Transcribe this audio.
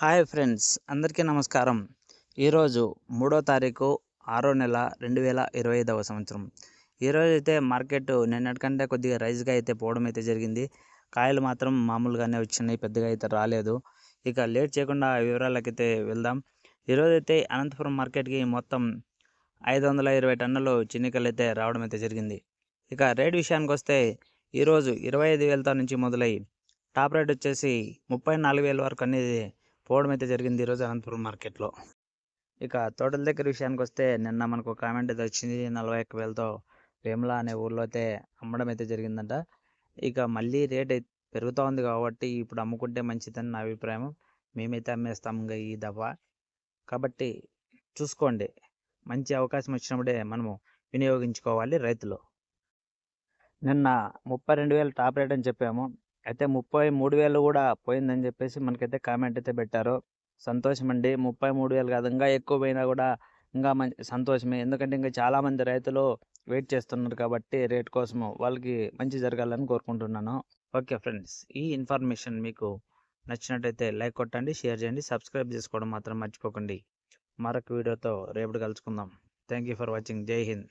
Hi friends అందరికీ నమస్కారం. ఈరోజు మూడో తారీఖు ఆరో నెల రెండు వేల ఇరవై ఐదవ సంవత్సరం. ఈరోజు అయితే మార్కెట్ నిన్నటికంటే కొద్దిగా రైజ్గా అయితే పోవడం అయితే జరిగింది. కాయలు మాత్రం మామూలుగానే వచ్చినాయి పెద్దగా అయితే రాలేదు. ఇక లేట్ చేయకుండా వివరాలకైతే వెళ్దాం. ఈరోజు అయితే అనంతపురం మార్కెట్కి మొత్తం ఐదు వందల ఇరవై టన్నులు చిన్నికలు అయితే రావడం అయితే జరిగింది. ఇక రేట్ విషయానికి వస్తే ఈరోజు ఇరవై ఐదు వేలతో నుంచి మొదలై టాప్ రేట్ వచ్చేసి ముప్పై నాలుగు వేల వరకు అనేది పోవడం అయితే జరిగింది ఈరోజు అనంతపురం మార్కెట్లో. ఇక తోటల దగ్గర విషయానికి వస్తే నిన్న మనకు కామెంట్ అయితే వచ్చింది నలభై ఒక్క వేలతో వేముల అనే ఊర్లో అయితే అమ్మడం అయితే జరిగిందంట. ఇక మళ్ళీ రేట్ అయితే పెరుగుతూ ఉంది కాబట్టి ఇప్పుడు అమ్ముకుంటే మంచిదని నా అభిప్రాయం మేమైతే అమ్మేస్తాం ఇంకా ఈ దఫా. కాబట్టి చూసుకోండి మంచి అవకాశం వచ్చినప్పుడే మనము వినియోగించుకోవాలి రైతులు. నిన్న ముప్పై రెండు వేలు టాప్ రేట్ అని చెప్పాము. అయితే ముప్పై మూడు వేలు కూడా పోయిందని చెప్పేసి మనకైతే కామెంట్ అయితే పెట్టారు. సంతోషం అండి ముప్పై మూడు వేలు కాదు ఇంకా ఎక్కువ పోయినా కూడా ఇంకా మంచి సంతోషమే. ఎందుకంటే ఇంకా చాలామంది రైతులు వెయిట్ చేస్తున్నారు కాబట్టి రేట్ కోసము వాళ్ళకి మంచి జరగాలని కోరుకుంటున్నాను. ఓకే ఫ్రెండ్స్ ఈ ఇన్ఫర్మేషన్ మీకు నచ్చినట్టయితే లైక్ కొట్టండి షేర్ చేయండి సబ్స్క్రైబ్ చేసుకోవడం మాత్రం మర్చిపోకండి. మరొక వీడియోతో రేపటి కలుసుకుందాం. Thank you for watching. జై హింద్.